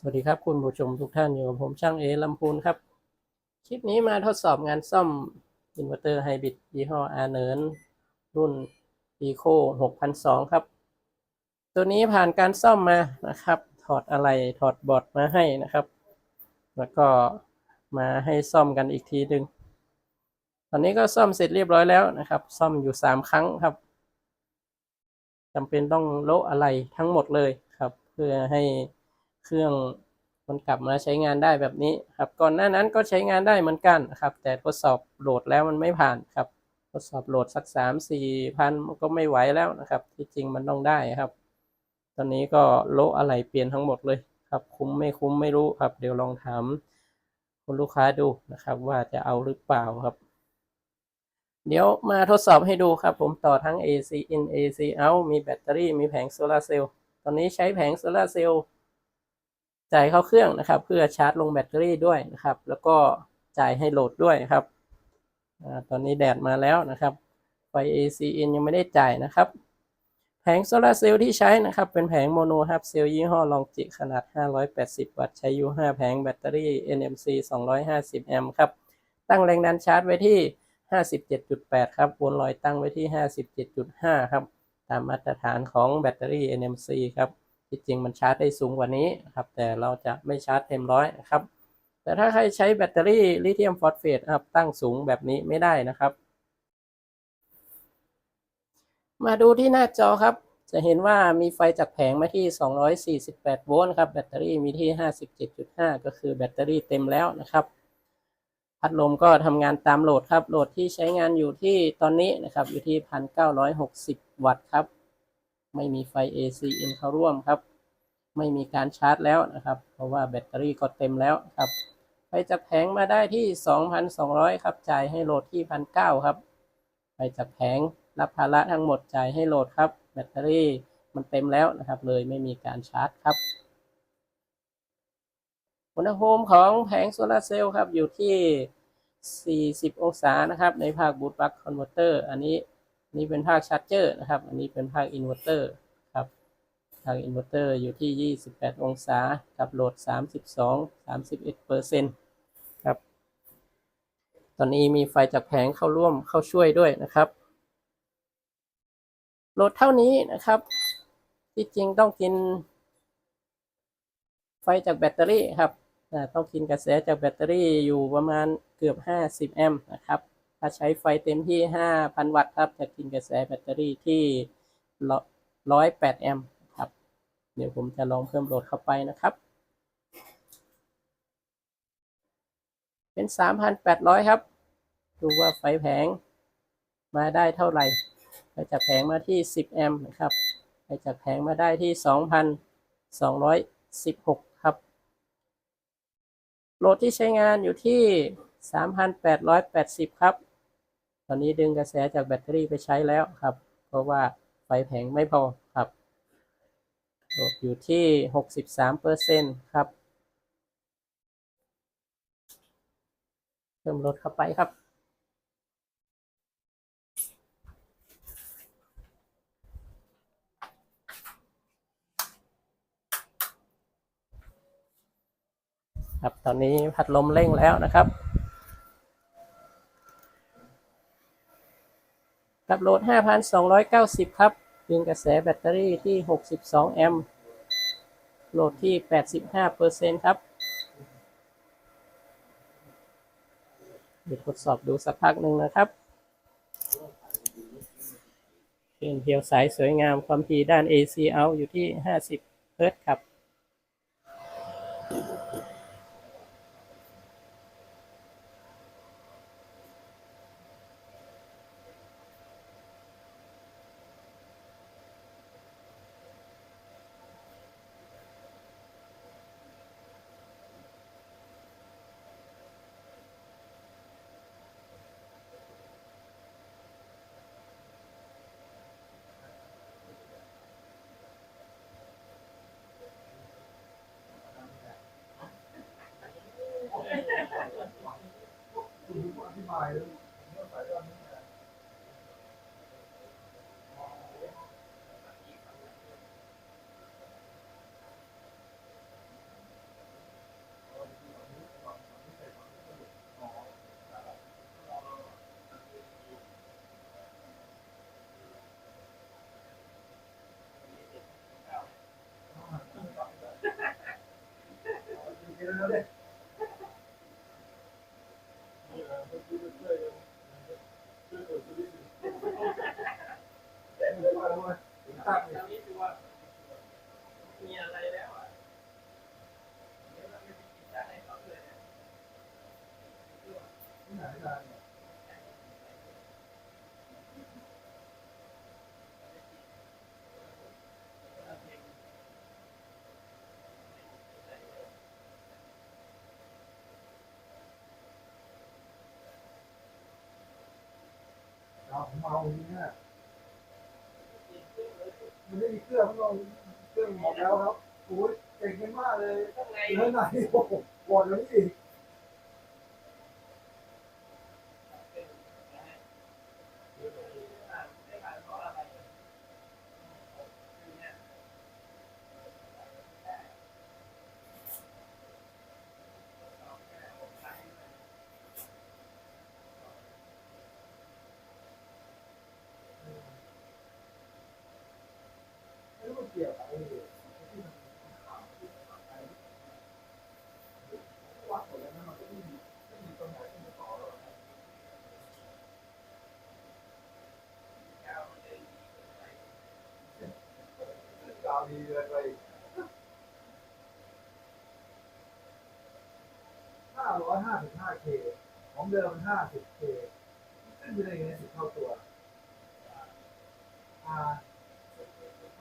สวัสดีครับคุณผู้ชมทุกท่านอยู่กับผมช่างเอลำพูนครับ คลิปนี้มาทดสอบงานซ่อมอินเวอร์เตอร์ไฮบริดยี่ห้ออาเนินรุ่น Eco 6002 ครับ ตัวนี้ผ่านการซ่อมมานะครับ ถอดอะไรถอดบอร์ดมาให้นะครับ แล้วก็มาให้ซ่อมกันอีกทีหนึ่งตอนนี้ก็ซ่อมเสร็จเรียบร้อยแล้วนะครับ ซ่อมอยู่ 3 ครั้งครับจำเป็นต้องโละอะไรทั้งหมดเลยครับ เพื่อให้ เครื่องมันกลับมาใช้งานได้แบบนี้ครับก่อนหน้านั้นก็ใช้งานได้เหมือนกันครับ แต่ทดสอบโหลดแล้วมันไม่ผ่านครับ ทดสอบโหลดสักสามสี่พันก็ไม่ไหวแล้วนะครับ ที่จริงมันต้องได้ครับ ตอนนี้ก็โละอะไรเปลี่ยนทั้งหมดเลยครับ คุ้มไม่คุ้มไม่รู้ครับ เดี๋ยวลองถามคุณลูกค้าดูนะครับ ว่าจะเอาหรือเปล่าครับ เดี๋ยวมาทดสอบให้ดูครับ ผมต่อทั้ง AC in AC out มีแบตเตอรี่มีแผงโซลาเซลล์ตอนนี้ใช้แผงโซลาเซลล์ จ่ายเข้าเครื่องนะครับ เพื่อชาร์จลงแบตเตอรี่ด้วยนะครับ แล้วก็จ่ายให้โหลดด้วยครับอตอนนี้แดดมาแล้วนะครับไฟ ACN ยังไม่ได้จ่ายนะครับ แผงโซลาเซลล์ที่ใช้นะครับ เป็นแผงโมโนฮับเซลล์ยี่ห้อลองจิขนาด 580 วัตต์ใช้อยู่5แผงแบตเตอรี่ NMC 250 แอมป์ครับ ตั้งแรงดันชาร์จไว้ที่ 57.8 ครับวนลอยตั้งไว้ที่ 57.5 ครับ ตามมาตรฐานของแบตเตอรี่ NMC ครับ ที่จริงมันชาร์จได้สูงกว่านี้ครับ แต่เราจะไม่ชาร์จเต็มร้อยนะครับ แต่ถ้าใครใช้แบตเตอรี่ลิเธียมฟอสเฟตครับตั้งสูงแบบนี้ไม่ได้นะครับ มาดูที่หน้าจอครับ จะเห็นว่ามีไฟจากแผงมาที่ 248 โวลต์ครับแบตเตอรี่มีที่ 57.5 ก็คือแบตเตอรี่เต็มแล้วนะครับ พัดลมก็ทำงานตามโหลดครับโหลดที่ใช้งานอยู่ที่ตอนนี้นะครับอยู่ที่ 1960 วัตต์ครับ ไม่มีไฟ AC in เข้าร่วมครับ ไม่มีการชาร์จแล้วนะครับ เพราะว่าแบตเตอรี่ก็เต็มแล้วครับไฟจากแผงมาได้ที่ 2,200 ครับ จ่ายให้โหลดที่ 1,900 ครับไฟจากแผงรับภาระทั้งหมดจ่ายให้โหลดครับ แบตเตอรี่มันเต็มแล้วนะครับ เลยไม่มีการชาร์จครับ อุณหภูมิของแผงโซลาเซลล์ครับอยู่ที่ 40 องศานะครับ ในภาคบูตบัคคอนเวอร์เตอร์ อันนี้ นี่เป็นภาคชาร์จเจอร์นะครับ อันนี้เป็นภาคอินเวอร์เตอร์ครับภาคอินเวอร์เตอร์อยู่ที่ 28 องศากับโหลด 32 31เปอร์เซ็นต์ครับ ตอนนี้มีไฟจากแผงเข้าร่วมเข้าช่วยด้วยนะครับ โหลดเท่านี้นะครับ ที่จริงต้องกิน ไฟจากแบตเตอรี่ครับต้องกินกระแสจากแบตเตอรี่อยู่ประมาณเกือบ 50 แอมป์นะครับ ถ้าใช้ไฟเต็มที่ 5,000 วัตต์ครับ จะกินกระแสแบตเตอรี่ที่ 108 แอมป์ครับ เดี๋ยวผมจะลองเพิ่มโหลดเข้าไปนะครับ เป็น 3,800 ครับ ดูว่าไฟแผงมาได้เท่าไหร่ไฟจากแผงมาที่ 10 แอมป์นะครับไฟจากแผงมาได้ที่ 2,216 ครับ โหลดที่ใช้งานอยู่ที่ 3,880 ครับ ตอนนี้ดึงกระแสจากแบตเตอรี่ไปใช้แล้วครับ เพราะว่าไฟแผงไม่พอครับอยู่ที่ 63%ครับ เพิ่มลดเข้าไปครับ ครับ ตอนนี้พัดลมเร่งแล้วนะครับ กับโหลด 5,290 ครับดึงกระแสแบตเตอรี่ที่ 62 แอมป์โหลดที่ 85%ครับเดี๋ยวทดสอบดูสักพักหนึ่งนะครับเป็นเพียวสายสวยงามความถี่ด้าน AC out อยู่ที่ 50 เฮิรตซ์ครับ ค แล้วเนี่ย ตอนนี้ถือว่ามีอะไรแล้วอะเดี๋ยวเราไม่ไปกินได้เขาเลยนะ ที่ไหนได้เนี่ย เราเมาจริงเนี่ยมันไม่มีเครื่องเราเครื่องหมดแล้วครับโอ้ยเก่งกันมากเลยข้างในเรื่องไหนโอ้โหปวดเลยอีก ร้อยห้าสิบห้า k ของเดิม 50 k ขึ้นไปเลยในสิบเท่าตัวอา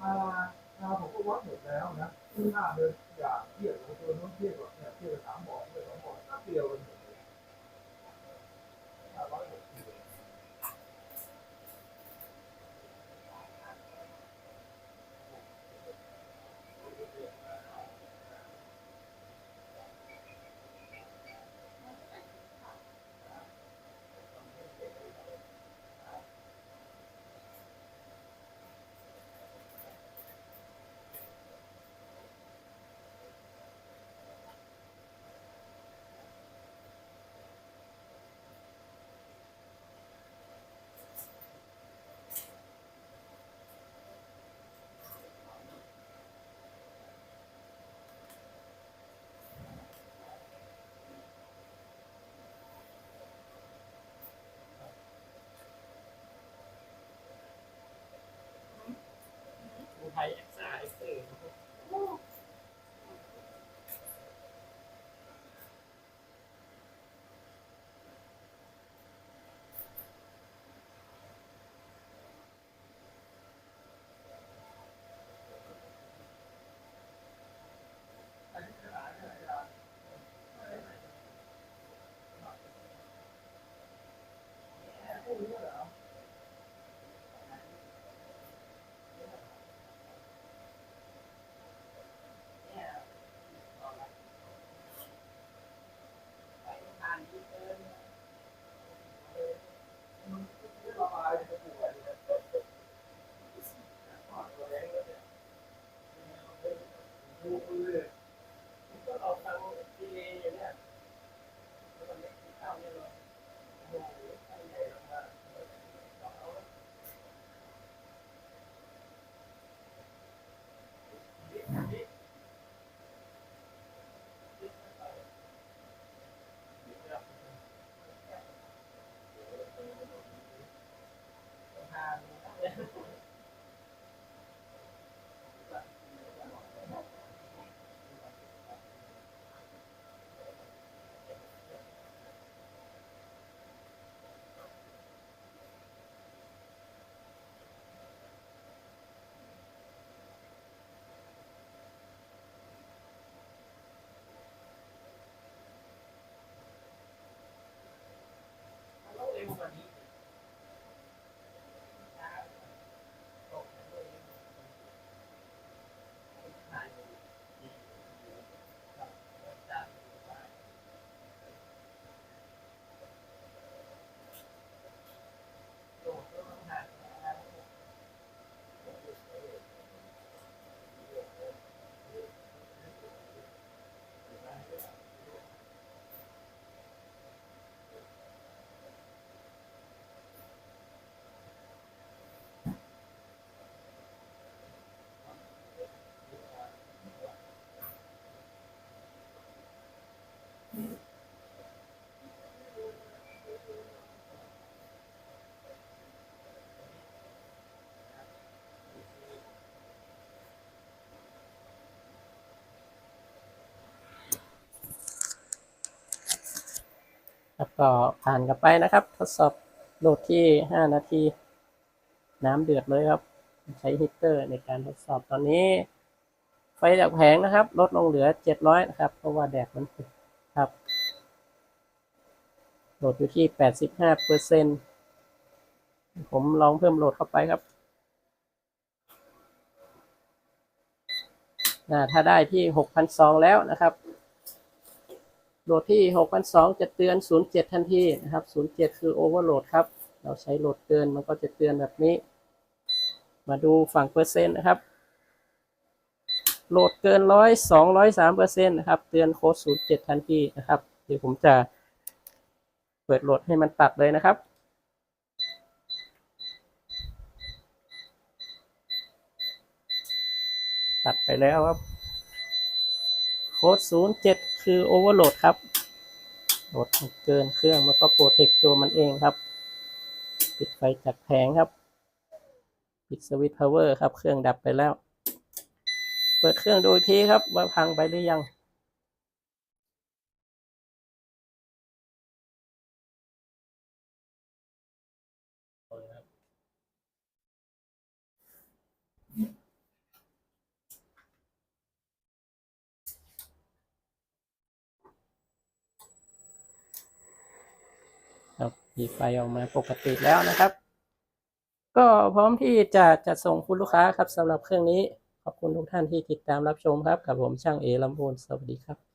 อาอาผมก็วัดหมดแล้วนะค่าเดินอย่างเทียบกับตัวน้องเทียบกับเนี่ยเทียบกับสามบอกเทียบสองบอร์ดก็เดียวกันหมด Yeah. แล้วก็ผ่านกันไปนะครับ ทดสอบโหลดที่ 5 นาที น้ำเดือดเลยครับ ใช้ฮีตเตอร์ในการทดสอบตอนนี้ ไฟจากแผงนะครับ ลดลงเหลือ 700 นะครับ เพราะว่าแดดมันตกครับโหลดอยู่ที่ 85เปอร์เซ็นผมลองเพิ่มโหลดเข้าไปครับถ้าได้ที่ 6,200 แล้วนะครับ โหลดที่ 6,200 จะเตือน 07 ทันทีนะครับ 07 คือโอเวอร์โหลดครับ เราใช้โหลดเกินมันก็จะเตือนแบบนี้ มาดูฝั่งเปอร์เซ็นต์นะครับ โหลดเกินร้อยสองร้อยสามเปอร์เซ็นต์นะครับ เตือนโค้ดศูนย์เจ็ดทันทีนะครับ เดี๋ยวผมจะเปิดโหลดให้มันตัดเลยนะครับตัดไปแล้วครับ โค้ดศูนย์เจ็ดคือโอเวอร์โหลดครับ โหลดเกินเครื่องมันก็โปรเทคตัวมันเองครับ ปิดไฟจากแผงครับ ปิดสวิตช์พาวเวอร์ครับ เครื่องดับไปแล้ว เปิดเครื่องดูทีครับ ว่าพังไปหรือยัง ครับมีไฟออกมาปกติแล้วนะครับ ก็พร้อมที่จะจัดส่งคุณลูกค้าครับสำหรับเครื่องนี้ ขอบคุณทุกท่านที่ติดตามรับชมครับ กับผมช่างเอลำพูนสวัสดีครับ